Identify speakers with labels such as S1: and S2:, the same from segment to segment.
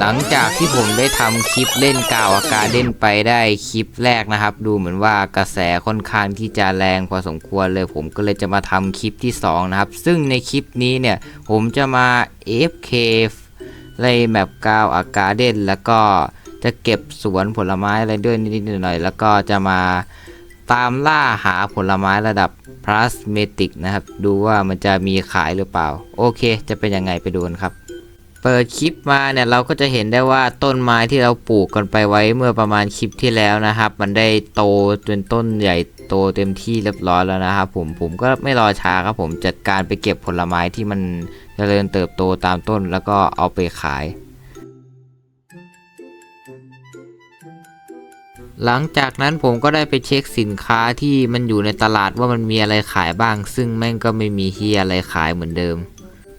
S1: หลังจากที่ผมได้ทำคลิปเล่นกาวอากาเด่นไปได้คลิปแรกนะครับ ดูเหมือนว่ากระแสค่อนข้างที่จะแรงพอสมควรเลย ผมก็เลยจะมาทำคลิปที่สองนะครับ ซึ่งในคลิปนี้เนี่ย ผมจะมา AFK ในแมปกาวอากาเด่นแล้วก็จะเก็บสวนผลไม้อะไรด้วยนิดๆหน่อยๆแล้วก็จะมาตามล่าหาผลไม้ระดับพลาสเมติกนะครับ ดูว่ามันจะมีขายหรือเปล่า โอเค จะเป็นยังไงไปดูกันครับ เปิดคลิปมาเนี่ยเราก็จะเห็นได้ว่าต้นไม้ที่เราปลูกกันไปไว้เมื่อประมาณคลิปที่แล้วนะครับ มันได้โตจนต้นใหญ่โตเต็มที่เรียบร้อยแล้วนะครับผมผมก็ไม่รอช้าครับผมจัดการไปเก็บผลไม้ที่มันเจริญเติบโตตามต้นแล้วก็เอาไปขาย หลังจากนั้นผมก็ได้ไปเช็คสินค้าที่มันอยู่ในตลาดว่ามันมีอะไรขายบ้าง ซึ่งแม่งก็ไม่มีเฮียอะไรขายเหมือนเดิม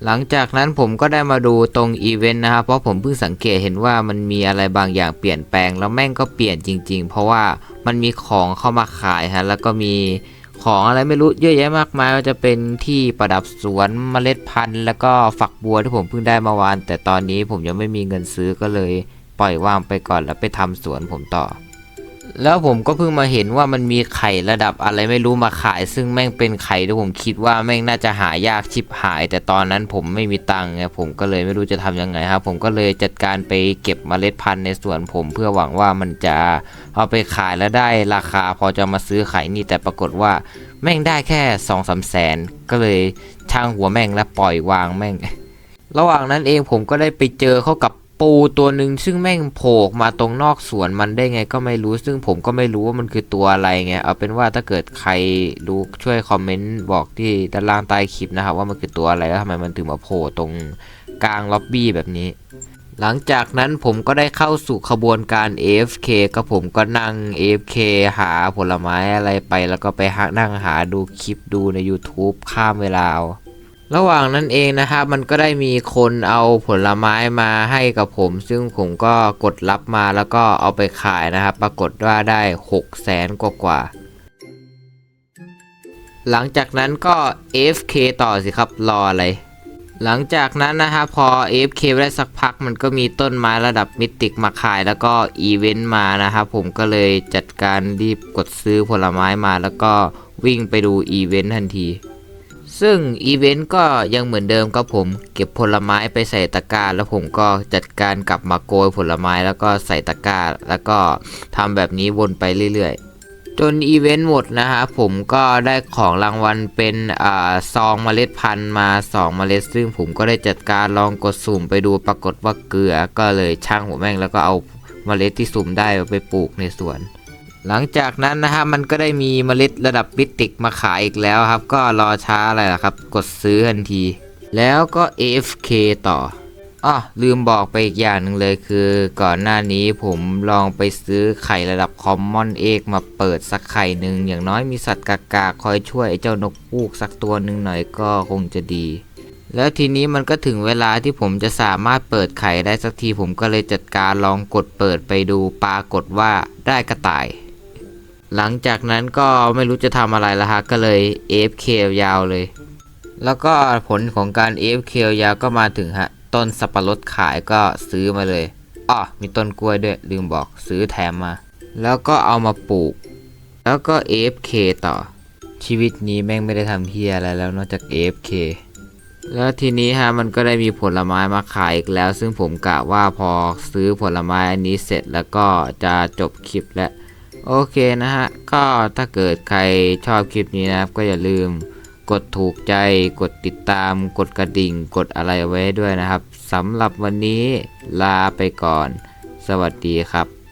S1: หลังจากนั้นผมก็ได้มาดูตรงอีเวนต์นะครับ เพราะผมเพิ่งสังเกตเห็นว่ามันมีอะไรบางอย่างเปลี่ยนแปลง แล้วแม่งก็เปลี่ยนจริง ๆ เพราะว่ามันมีของเข้ามาขายฮะแล้วก็มีของอะไรไม่รู้เยอะแยะมากมายว่าจะเป็นที่ประดับสวนเมล็ดพันธุ์ แล้วก็ฝักบัวที่ผมเพิ่งได้เมาวาน แต่ตอนนี้ผมยังไม่มีเงินซื้อก็เลย ปล่อยว่างไปก่อนแล้วไปทำสวนผมต่อ แล้วผมก็เพิ่งมาเห็นว่ามันมีไข่ระดับอะไรไม่รู้มาขาย ซึ่งแม่งเป็นไข่ที่ผมคิดว่าแม่งน่าจะหายากชิบหาย แต่ตอนนั้นผมไม่มีตังค์ไงผมก็เลยไม่รู้จะทำยังไงครับ ผมก็เลยจัดการไปเก็บเมล็ดพันธุ์ในสวนผม เพื่อหวังว่ามันจะเอาไปขายแล้วได้ราคาพอจะมาซื้อไข่นี่แต่ปรากฏว่าแม่งได้แค่สองสามแสนก็เลยช่างหัวแม่งและปล่อยวางแม่ง ระหว่างนั้นเองผมก็ได้ไปเจอเข้ากับ ปูตัวหนึ่งซึ่งแม่งโผล่มาตรงนอกสวนมันได้ไงก็ไม่รู้ ซึ่งผมก็ไม่รู้ว่ามันคือตัวอะไรไง เอาเป็นว่าถ้าเกิดใครรู้ช่วยคอมเมนต์บอกที่ด้านล่างใต้คลิปนะครับ ว่ามันคือตัวอะไรแล้วทำไมมันถึงมาโผล่ตรงกลางล็อบบี้แบบนี้ หลังจากนั้นผมก็ได้เข้าสู่ขบวนการ AFK ก็ผมก็นั่ง AFK หาผลไม้อะไรไป แล้วก็ไปหานั่งหาดูคลิปดูใน YouTube ข้ามเวลาเอา ระหว่างนั้นเองนะครับ มันก็ได้มีคนเอาผลไม้มาให้กับผม ซึ่งผมก็กดรับมาแล้วก็เอาไปขายนะครับ ปรากฏว่าได้6 0แสนกว่ากว่า หลังจากนั้นก็ FK ต่อสิครับรออะไร หลังจากนั้นนะฮะพอ FK ไปได้สักพักมันก็มีต้นไม้ระดับมิติกมาขายแล้วก็อีเวนต์มานะครับผมก็เลยจัดการรีบกดซื้อผลไม้มาแล้วก็วิ่งไปดูอีเวนต์ทันที ซึ่งอีเวนต์ก็ยังเหมือนเดิมครับผม เก็บผลไม้ไปใส่ตะกร้าแล้วผมก็จัดการกลับมาโกยผลไม้แล้วก็ใส่ตะกร้า แล้วก็ทำแบบนี้วนไปเรื่อยๆ จนอีเวนต์หมดนะฮะผมก็ได้ของรางวัลเป็นอ่าซองเมล็ดพันธุ์มา2เมล็ด ซึ่งผมก็ได้จัดการลองกดสุ่มไปดูปรากฏว่าเกลือก็เลยช่างหัวแม่งแล้วก็เอาเมล็ดที่สุ่มได้ไปปลูกในสวน หลังจากนั้นนะฮะมันก็ได้มีเมล็ดระดับมิติกมาขายอีกแล้วครับ ก็รอช้าอะไรล่ะครับ กดซื้อทันที แล้วก็ AFK ต่ออ้อลืมบอกไปอีกอย่างหนึ่งเลยคือ ก่อนหน้านี้ผมลองไปซื้อไข่ระดับคอมมอนเอกมาเปิดสักไข่หนึ่งอย่างน้อยมีสัตว์กากาคอยช่วยไอ้เจ้านกปูกสักตัวหนึ่งหน่อยก็คงจะดี แล้วทีนี้มันก็ถึงเวลาที่ผมจะสามารถเปิดไข่ได้สักทีผมก็เลยจัดการลองกดเปิดไปดูปรากฏว่าได้กระต่าย หลังจากนั้นก็ไม่รู้จะทำอะไรแล้วฮะก็เลย AFK ยาวเลย แล้วก็ผลของการ AFK ยาวก็มาถึงฮะ ต้นสับปะรดขายก็ซื้อมาเลยอ้อมีต้นกล้วยด้วยลืมบอกซื้อแถมมา แล้วก็เอามาปลูก แล้วก็ AFK ต่อ ชีวิตนี้แม่งไม่ได้ทำเฮียอะไรแล้วนอกจาก AFK แล้วทีนี้ฮะมันก็ได้มีผลไม้มาขายอีกแล้ว ซึ่งผมกะว่าพอซื้อผลไม้อันนี้เสร็จแล้วก็จะจบคลิปแล้ว โอเคนะฮะ ก็ถ้าเกิดใครชอบคลิปนี้นะครับ ก็อย่าลืมกดถูกใจ กดติดตาม กดกระดิ่ง กดอะไรไว้ด้วยนะครับสำหรับวันนี้ลาไปก่อน สวัสดีครับ